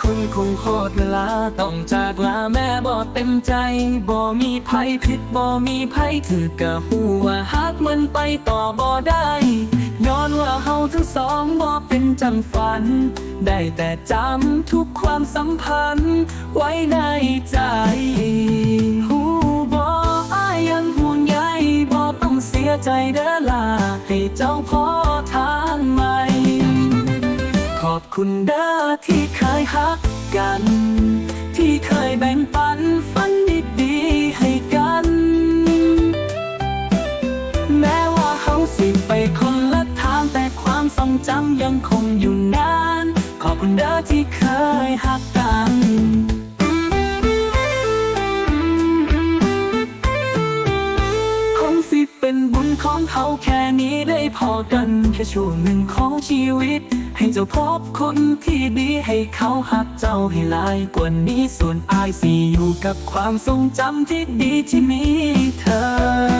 คงโคตรเวลาต้องจากลาแม่บ่เต็มใจบ่มีภัยผิดบ่มีภัยถือกะหูว่าหากมันไปต่อบ่ได้ย้อนว่าเฮาทั้งสองบ่เป็นจังฝัน ได้แต่จำทุกความสัมพันธ์ ไว้ในใจหูบ่อายยังห่วงใยบ่ต้องเสียใจเด้อล่ะให้เจ้าพอทาม อบคุณเด้อที่เคยฮักกัน ที่เคยแบ่งปันฝันดีๆให้กัน แม้ว่าเขาสิไปคนละทางแต่ความทรงจำยังคงอยู่นาน ขอบคุณเด้อที่เคยฮักกันคงสิเป็นบุญของเขาแค่นี้ได้พอกันแค่ช่วงหนึ่งของชีวิต ให้เจ้าพบคนที่ดีให้เขาหักเจ้าให้หลายกว่านี้ส่วนอายสิอยู่กับความทรงจำที่ดีที่มีเธอ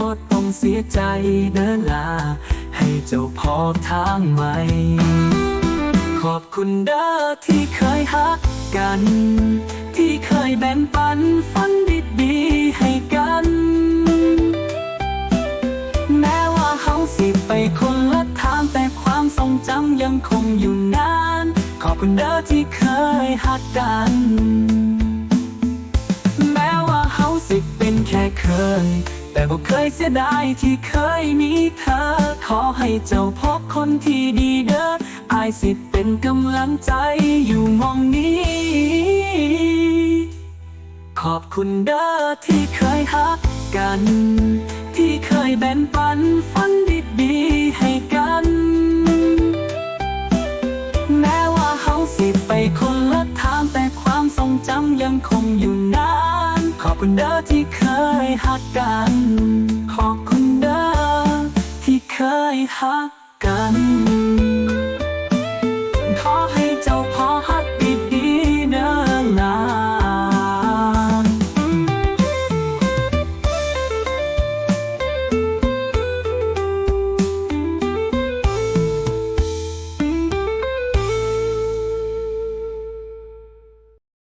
บ่ต้องเสียใจเดินลา ให้เจ้าพอทางใหม่ ขอบคุณเด้อที่เคยฮักกัน ที่เคยแบ่งปันฝันดีๆให้กัน แม้ว่าเขาสิไปคนละทางแต่ความทรงจำยังคงอยู่นาน ขอบคุณเด้อที่เคยฮักกันแม้ว่าเขาสิเป็นแค่เคย แต่บ่เคยเสียดายที่เคยมีเธอ ขอให้เจ้าพบคนที่ดีเด้ออายสิเป็นกำลังใจอยู่มองนี้ ขอบคุณเด้อที่เคยฮักกัน ที่เคยแบ่งปันฝันดีๆให้กัน แม้ว่าเขาสิไปคนละทางแต่ความทรงจำยังคงอยู่นาน ขอบคุณเด้อที่เคยหักกัน ขอบคุณเด้อที่เคยหักกัน